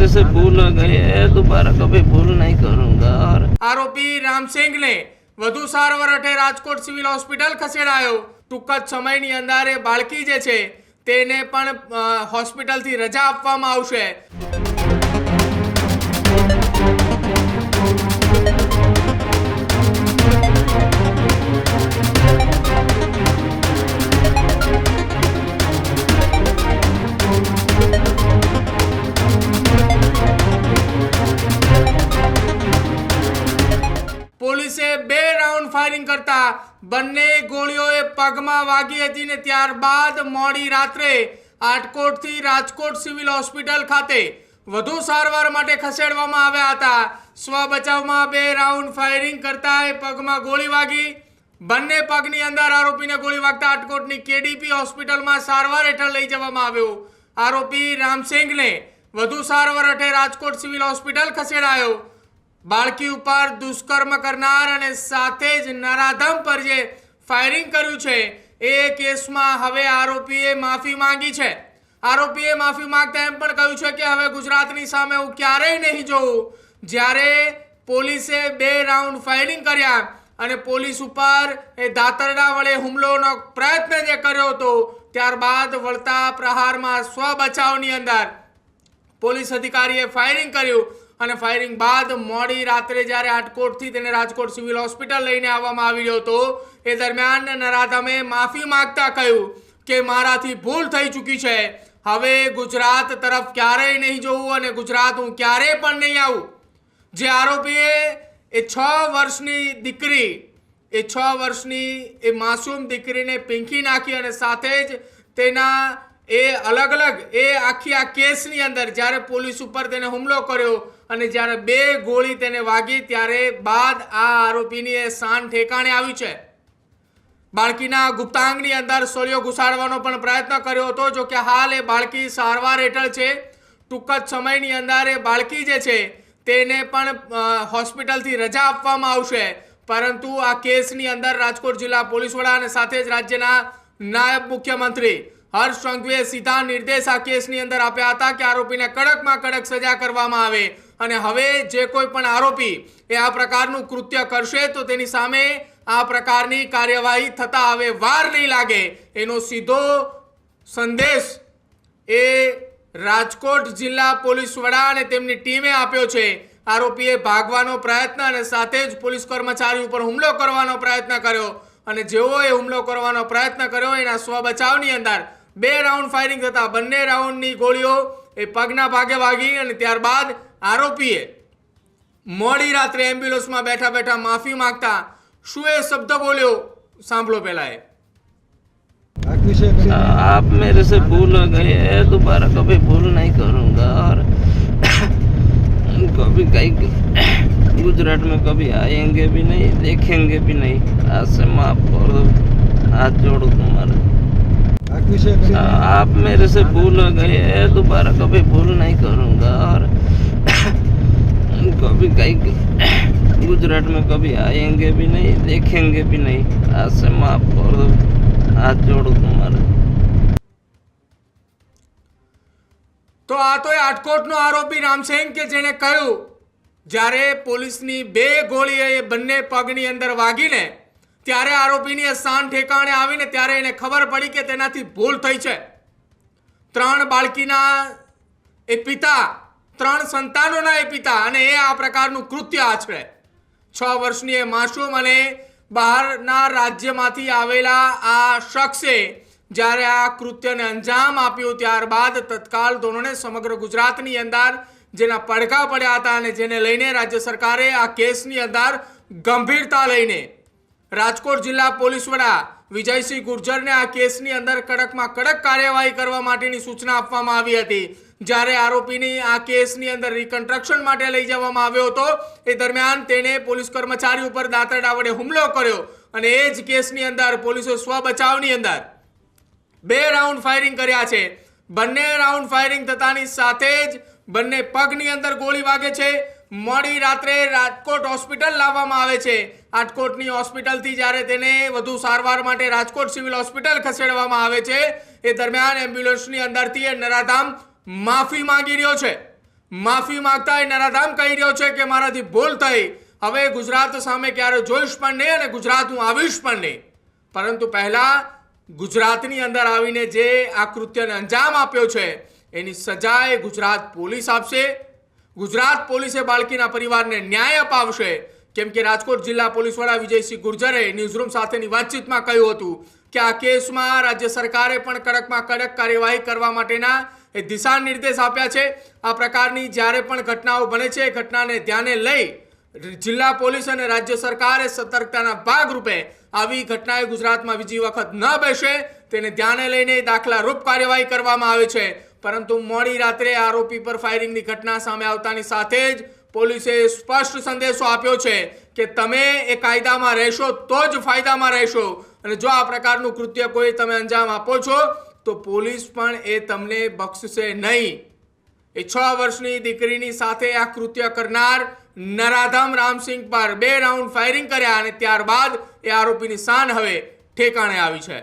मेरे से भूल हो गई है दोबारा कभी भूल नहीं करूंगा और આરોપી રામસિંહને વધુ સારવાર અર્થે રાજકોટ સિવિલ હોસ્પિટલ ખસેડાયો ટૂંક જ સમયની અંદર એ બાળકી જે છે તેને પણ અ, હોસ્પિટલથી રજા આપવામાં આવશે રાઉન્ડ ફાયરિંગ કરતા બંને ગોળીઓએ પગમાં વાગી હતી ને ત્યારબાદ મોડી રાત્રે આટકોટથી રાજકોટ સિવિલ હોસ્પિટલ ખાતે વધુ સારવાર માટે ખસેડવામાં આવ્યા હતા. સ્વ બચાવમાં બે રાઉન્ડ ફાયરિંગ કરતા એ પગમાં ગોળી વાગી. બંને પગની અંદર આરોપીને ગોળી વાગતા આટકોટની કેડીપી હોસ્પિટલમાં સારવાર હેઠળ લઈ જવામાં આવ્યો. આરોપી રામસિંગને વધુ સારવાર હેઠળ રાજકોટ સિવિલ હોસ્પિટલ ખસેડાયો. બાળકી ઉપર દુષ્કર્મ કરનાર અને સાથે જ નરાધમ પર જે ફાયરિંગ કર્યું છે, એ કેસમાં હવે આરોપીએ માફી માંગી છે. આરોપીએ માફી માંગતા એમ પણ કહ્યું છે કે હવે ગુજરાતની સામે હું ક્યારેય નહીં જોઉં. જ્યારે પોલીસે બે રાઉન્ડ ફાયરિંગ કર્યા અને પોલીસ ઉપર એ દાતરડા વડે હુમલોનો પ્રયત્ન જે કર્યો હતો, ત્યારબાદ વળતા પ્રહારમાં સ્વ બચાવની અંદર પોલીસ અધિકારીએ ફાયરિંગ કર્યું. અને ફાયરિંગ બાદ મોડી રાત્રે જ્યારે આટકોટથી તેને રાજકોટ સિવિલ હોસ્પિટલ લઈને આવવામાં આવ્યો હતો, એ દરમિયાન નરાધમે માફી માંગતા કહ્યું કે મારાથી ભૂલ થઈ ચૂકી છે. હવે ગુજરાત તરફ ક્યારેય નહીં જોવું અને ગુજરાત હું ક્યારેય પણ નહીં આવું. જે આરોપીએ એ છ વર્ષની દીકરી, એ છ વર્ષની એ માસૂમ દીકરીને પીંખી નાખી અને સાથે જ તેના એ અલગ અલગ, એ આખી આ કેસની અંદર જ્યારે પોલીસ ઉપર તેને હુમલો કર્યો અને જ્યારે બે ગોળી તેને વાગી ત્યારે બાદ આ આરોપીની એ શાન ઠેકાણે આવી છે. બાળકીના ગુપ્તાંગની અંદર સોળિયો ઘુસાડવાનો પણ પ્રયત્ન કર્યો હતો, જો કે હાલ એ બાળકી સારવાર હેઠળ છે. ટૂંક જ સમયની અંદર એ બાળકી જે છે તેને પણ હોસ્પિટલથી રજા આપવામાં આવશે. પરંતુ આ કેસની અંદર રાજકોટ જિલ્લા પોલીસ વડા અને સાથે જ રાજ્યના નાયબ મુખ્યમંત્રી હર્ષ સંઘવીએ સીધા નિર્દેશ આ કેસની અંદર આપ્યા હતા કે આરોપીને કડકમાં કડક સજા કરવામાં આવે. અને હવે જે કોઈ પણ આરોપી એ આ પ્રકારનું કૃત્ય કરશે તો તેની સામે આ પ્રકારની કાર્યવાહી થતા હવે વાર નહીં લાગે એનો સીધો સંદેશ એ રાજકોટ જિલ્લા પોલીસ વડા અને તેમની ટીમે આપ્યો છે. આરોપીએ ભાગવાનો પ્રયત્ન અને સાથે જ પોલીસ કર્મચારી ઉપર હુમલો કરવાનો પ્રયત્ન કર્યો. અને જેવો એ હુમલો કરવાનો પ્રયત્ન કર્યો એના સ્વ બચાવની અંદર બે રાઉન્ડ ફાયરિંગ થતા બંને રાઉન્ડની ગોળીઓ એ પગના ભાગે વાગી અને ત્યારબાદ આરોપીએ મોડી રાત્રે એમ્બ્યુલન્સમાં બેઠા બેઠા માફી માંગતા શું એ શબ્દ બોલ્યો સાંભળો પહેલા એ આખી છે કરી आप मेरे से भूल हो गई है दोबारा कभी भूल नहीं करूंगा और कभी कहीं गुजरात में कभी आएंगे भी नहीं देखेंगे भी नहीं आज से माफ कर आप मेरे से भूल हो गई है दोबारा कभी भूल नहीं करूंगा और कभी कहीं गुजरात में कभी आएंगे भी नहीं देखेंगे भी नहीं आज से माफ कर दो हाथ जोड़ो तुम्हारे તો આ તો એ આટકોટનો આરોપી રામસિંહ કે જેણે કહ્યું જ્યારે પોલીસની બે ગોળી એ બંને પગની અંદર વાગીને ત્યારે આરોપીની એ ઠેકાણે આવીને ત્યારે એને ખબર પડી કે તેનાથી ભૂલ થઈ છે. ત્રણ બાળકીના એ પિતા, ત્રણ સંતાનોના એ પિતા અને એ આ પ્રકારનું કૃત્ય આચરે. છ વર્ષની એ માસૂમ અને બહારના રાજ્યમાંથી આવેલા આ શખ્સે જ્યારે આ કૃત્યને અંજામ આપ્યું ત્યારબાદ તત્કાલ ધોરણે સમગ્ર ગુજરાતની અંદર જેના પડઘા પડ્યા હતા અને જેને લઈને રાજ્ય સરકારે આ કેસની અંદર ગંભીરતા લઈને રાજકોટ જિલ્લા પોલીસ વડા વિજયસિંહ ગુર્જરને આ કેસની અંદર કડકમાં કડક કાર્યવાહી કરવા માટેની સૂચના આપવામાં આવી હતી. જ્યારે આરોપીની આ કેસની અંદર રિકન્સ્ટ્રક્શન માટે લઈ જવામાં આવ્યો હતો, એ દરમિયાન તેણે પોલીસ કર્મચારી ઉપર દાંતરડા વડે હુમલો કર્યો અને એ જ કેસની અંદર પોલીસે સ્વ બચાવની અંદર બે રાઉન્ડ ફાયરિંગ કર્યા છે. બંને રાઉન્ડ ફાયરિંગ થતાની સાથે જ બંને પગની અંદર ગોળી વાગે છે. મોડી રાત્રે રાજકોટ હોસ્પિટલ લાવવામાં આવે છે. રાજકોટની હોસ્પિટલથી જ્યારે તેને વધુ સારવાર માટે રાજકોટ સિવિલ હોસ્પિટલ ખસેડવામાં આવે છે, એ દરમિયાન એમ્બ્યુલન્સની અંદરથી એ નરાધામ માફી માંગી રહ્યો છે. માફી માંગતા એ નરાધામ કહી રહ્યો છે કે મારાથી ભૂલ થઈ. હવે ગુજરાત સામે ક્યારે જોઈશ પણ નહીં અને ગુજરાત હું આવીશ પણ નહીં. પરંતુ પહેલાં ગુજરાતની અંદર આવીને જે આ કૃત્યને અંજામ આપ્યો છે, એની સજા એ ગુજરાત પોલીસ આપશે. ગુજરાત પોલીસે બાળકીના પરિવારને ન્યાય અપાવશે. કેમ કે રાજકોટ જિલ્લા પોલીસ વડા વિજયસિંહ ગુર્જરે ન્યૂઝરૂમ સાથેની વાતચીતમાં કહ્યું હતું કે આ કેસમાં રાજ્ય સરકારે પણ કડકમાં કડક કાર્યવાહી કરવા માટેના એ દિશા નિર્દેશ આપ્યા છે. આ પ્રકારની જ્યારે પણ ઘટનાઓ બને છે ઘટનાને ધ્યાને લઈ જિલ્લા પોલીસ અને રાજ્ય સરકારે સતર્કતાના ભાગરૂપે આવી ઘટનાએ ગુજરાતમાં બીજી વખત ન બેસે. તેને ધ્યાને લઈને દાખલા રૂપ કાર્યવાહી કરવામાં આવે છે. પરંતુ મોડી રાત્રે આરોપી પર ફાયરિંગની ઘટના સામે આવતાની સાથે જ પોલીસે સ્પષ્ટ સંદેશો આપ્યો છે કે તમે એ કાયદામાં રહેશો તો જ ફાયદામાં રહેશો. અને જો આ પ્રકારનું કૃત્ય કોઈ તમે અંજામ આપો છો, તો પોલીસ પણ એ તમને બક્ષશે નહીં. એ છ વર્ષની દીકરીની સાથે આ કૃત્ય કરનાર નરાધમ રામસિંહ પર બે રાઉન્ડ ફાયરિંગ કર્યા અને ત્યારબાદ એ આરોપીની શાન હવે ઠેકાણે આવી છે.